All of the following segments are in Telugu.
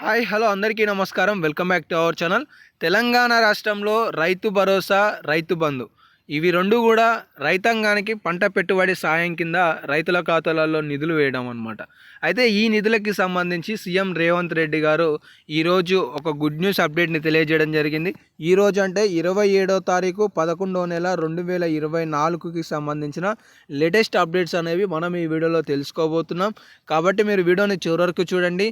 హాయ్ హలో అందరికీ నమస్కారం. Welcome back to our channel. Telangana రాష్ట్రంలో రైతు భరోసా రైతు బంధు. ఇవి రెండు కూడా రైతాంగానికి పంట పెట్టుబడి సాయం కింద రైతుల ఖాతాలలో నిధులు వేయడం అనమాట అయితే ఈ నిధులకి సంబంధించి సీఎం రేవంత్ రెడ్డి గారు ఈరోజు ఒక గుడ్ న్యూస్ అప్డేట్ని తెలియజేయడం జరిగింది. ఈరోజు అంటే ఇరవై ఏడో తారీఖు పదకొండో నెల రెండు వేల ఇరవై నాలుగుకి సంబంధించిన లేటెస్ట్ అప్డేట్స్ అనేవి మనం ఈ వీడియోలో తెలుసుకోబోతున్నాం. కాబట్టి మీరు వీడియోని చివరకు చూడండి.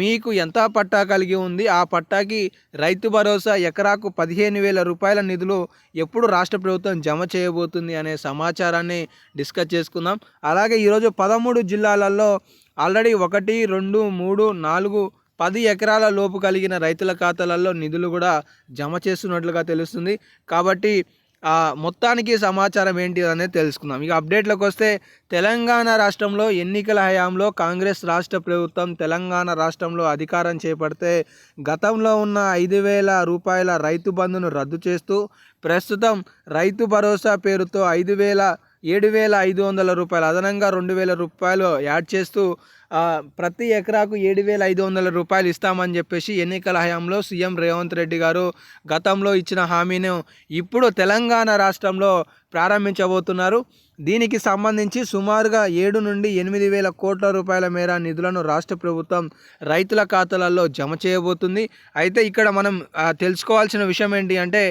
మీకు ఎంత పట్టా కలిగి ఉంది? ఆ పట్టాకి రైతు భరోసా ఎకరాకు పదిహేను వేల రూపాయల నిధులు ఎప్పుడు రాష్ట్ర ప్రభుత్వం జమ చేయబోతుంది అనే సమాచారాన్ని డిస్కస్ చేసుకుందాం. అలాగే ఈరోజు పదమూడు జిల్లాలలో ఆల్రెడీ ఒకటి రెండు మూడు నాలుగు పది ఎకరాల లోపు కలిగిన రైతుల ఖాతాలలో నిధులు కూడా జమ చేస్తున్నట్లుగా తెలుస్తుంది. కాబట్టి మొత్తానికి సమాచారం ఏంటి అనేది తెలుసుకుందాం. ఇక అప్డేట్లకు వస్తే తెలంగాణ రాష్ట్రంలో ఎన్నికల హయాంలో కాంగ్రెస్ రాష్ట్ర ప్రభుత్వం తెలంగాణ రాష్ట్రంలో అధికారం చేపడితే గతంలో ఉన్న ఐదు వేల రూపాయల రైతు బంధును రద్దు చేస్తూ ప్రస్తుతం రైతు భరోసా పేరుతో ఐదు వేల ఏడు వేల ఐదు వందల రూపాయలు అదనంగా రెండు వేల రూపాయలు యాడ్ చేస్తూ ప్రతి ఎకరాకు ఏడు వేల ఐదు వందల రూపాయలు ఇస్తామని చెప్పేసి ఎన్నికల హయాంలో సీఎం రేవంత్ రెడ్డి గారు గతంలో ఇచ్చిన హామీని ఇప్పుడు తెలంగాణ రాష్ట్రంలో ప్రారంభించబోతున్నారు. దీనికి సంబంధించి సుమారుగా ఏడు నుండి ఎనిమిది వేల కోట్ల రూపాయల మేర నిధులను రాష్ట్ర ప్రభుత్వం రైతుల ఖాతాలలో జమ చేయబోతుంది. అయితే ఇక్కడ మనం తెలుసుకోవాల్సిన విషయం ఏంటి అంటే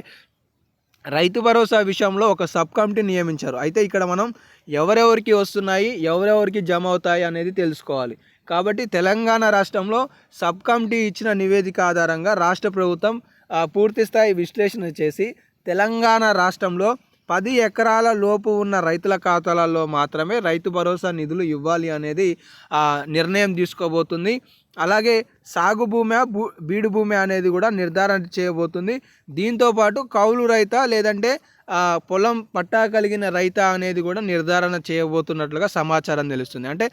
రైతు భరోసా విషయంలో ఒక సబ్ కమిటీ నియమించారు. అయితే ఇక్కడ మనం ఎవరెవరికి వస్తున్నాయి ఎవరెవరికి జమ అవుతాయి అనేది తెలుసుకోవాలి. కాబట్టి తెలంగాణ రాష్ట్రంలో సబ్ కమిటీ ఇచ్చిన నివేదిక ఆధారంగా రాష్ట్ర ప్రభుత్వం పూర్తిస్థాయి విశ్లేషణ చేసి తెలంగాణ రాష్ట్రంలో పది ఎకరాల లోపు ఉన్న రైతుల ఖాతాలలో మాత్రమే రైతు భరోసా నిధులు ఇవ్వాలి అనేది నిర్ణయం తీసుకోబోతుంది. అలాగే సాగు భూమి భూ బీడు భూమి అనేది కూడా నిర్ధారణ చేయబోతుంది. దీంతోపాటు కౌలు రైత లేదంటే పొలం పట్టా కలిగిన రైత అనేది కూడా నిర్ధారణ చేయబోతున్నట్లుగా సమాచారం తెలుస్తుంది. అంటే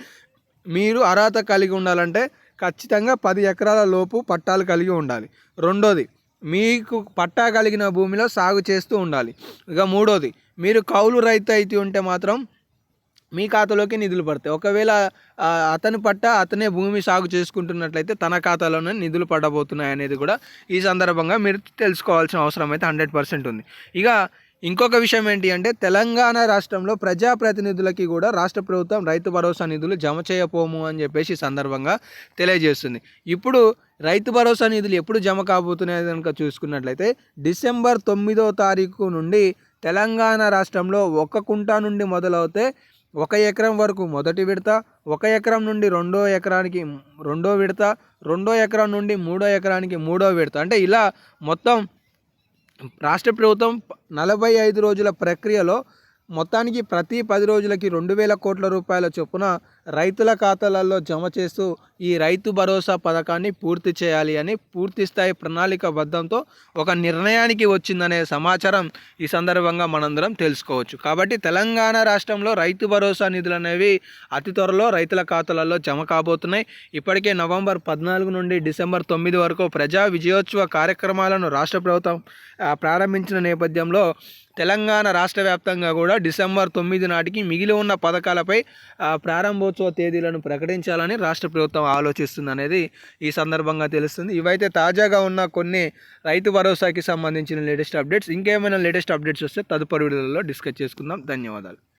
మీరు అర్హత కలిగి ఉండాలంటే ఖచ్చితంగా పది ఎకరాల లోపు పట్టాలు కలిగి ఉండాలి. రెండోది మీకు పట్టా కలిగిన భూమిలో సాగు చేస్తూ ఉండాలి. ఇక మూడోది మీరు కౌలు రైతు అయితే ఉంటే మాత్రం మీ ఖాతాలోకి నిధులు పడతాయి. ఒకవేళ అతని పట్ట అతనే భూమి సాగు చేసుకుంటున్నట్లయితే తన ఖాతాలోనే నిధులు పడబోతున్నాయి అనేది కూడా ఈ సందర్భంగా మీరు తెలుసుకోవాల్సిన అవసరం అయితే హండ్రెడ్ పర్సెంట్ ఉంది. ఇక ఇంకొక విషయం ఏంటి అంటే తెలంగాణ రాష్ట్రంలో ప్రజాప్రతినిధులకి కూడా రాష్ట్ర ప్రభుత్వం రైతు భరోసా నిధులు జమ చేయపోము అని చెప్పేసి సందర్భంగా తెలియజేస్తుంది. ఇప్పుడు రైతు భరోసా నిధులు ఎప్పుడు జమ కాబోతున్నాయి కనుక చూసుకున్నట్లయితే డిసెంబర్ తొమ్మిదో తారీఖు నుండి తెలంగాణ రాష్ట్రంలో ఒక కుంటా నుండి మొదలవుతే ఒక ఎకరం వరకు మొదటి విడత ఒక ఎకరం నుండి రెండో ఎకరానికి రెండో విడత రెండో ఎకరం నుండి మూడో ఎకరానికి మూడో విడత. అంటే ఇలా మొత్తం రాష్ట్ర ప్రభుత్వం నలభై ఐదు రోజుల ప్రక్రియలో మొత్తానికి ప్రతి పది రోజులకి రెండు వేల కోట్ల రూపాయల చొప్పున రైతుల ఖాతాలలో జమ చేస్తూ ఈ రైతు భరోసా పథకాన్ని పూర్తి చేయాలి అని పూర్తి స్థాయి ప్రణాళిక బద్ధంతో ఒక నిర్ణయానికి వచ్చిందనే సమాచారం ఈ సందర్భంగా మనందరం తెలుసుకోవచ్చు. కాబట్టి తెలంగాణ రాష్ట్రంలో రైతు భరోసా నిధులు అనేవి అతి త్వరలో రైతుల ఖాతాలలో జమ కాబోతున్నాయి. ఇప్పటికే నవంబర్ పద్నాలుగు నుండి డిసెంబర్ తొమ్మిది వరకు ప్రజా విజయోత్సవ కార్యక్రమాలను రాష్ట్ర ప్రభుత్వం ప్రారంభించిన నేపథ్యంలో తెలంగాణ రాష్ట్ర వ్యాప్తంగా కూడా డిసెంబర్ తొమ్మిది నాటికి మిగిలి ఉన్న పథకాలపై ప్రారంభోత్సవ తేదీలను ప్రకటించాలని రాష్ట్ర ప్రభుత్వం ఆలోచిస్తుంది అనేది ఈ సందర్భంగా తెలుస్తుంది. ఇవైతే తాజాగా ఉన్న కొన్ని రైతు భరోసాకి సంబంధించిన లేటెస్ట్ అప్డేట్స్. ఇంకేమైనా లేటెస్ట్ అప్డేట్స్ వస్తే తదుపరి వీడియోలో డిస్కస్ చేసుకుందాం. ధన్యవాదాలు.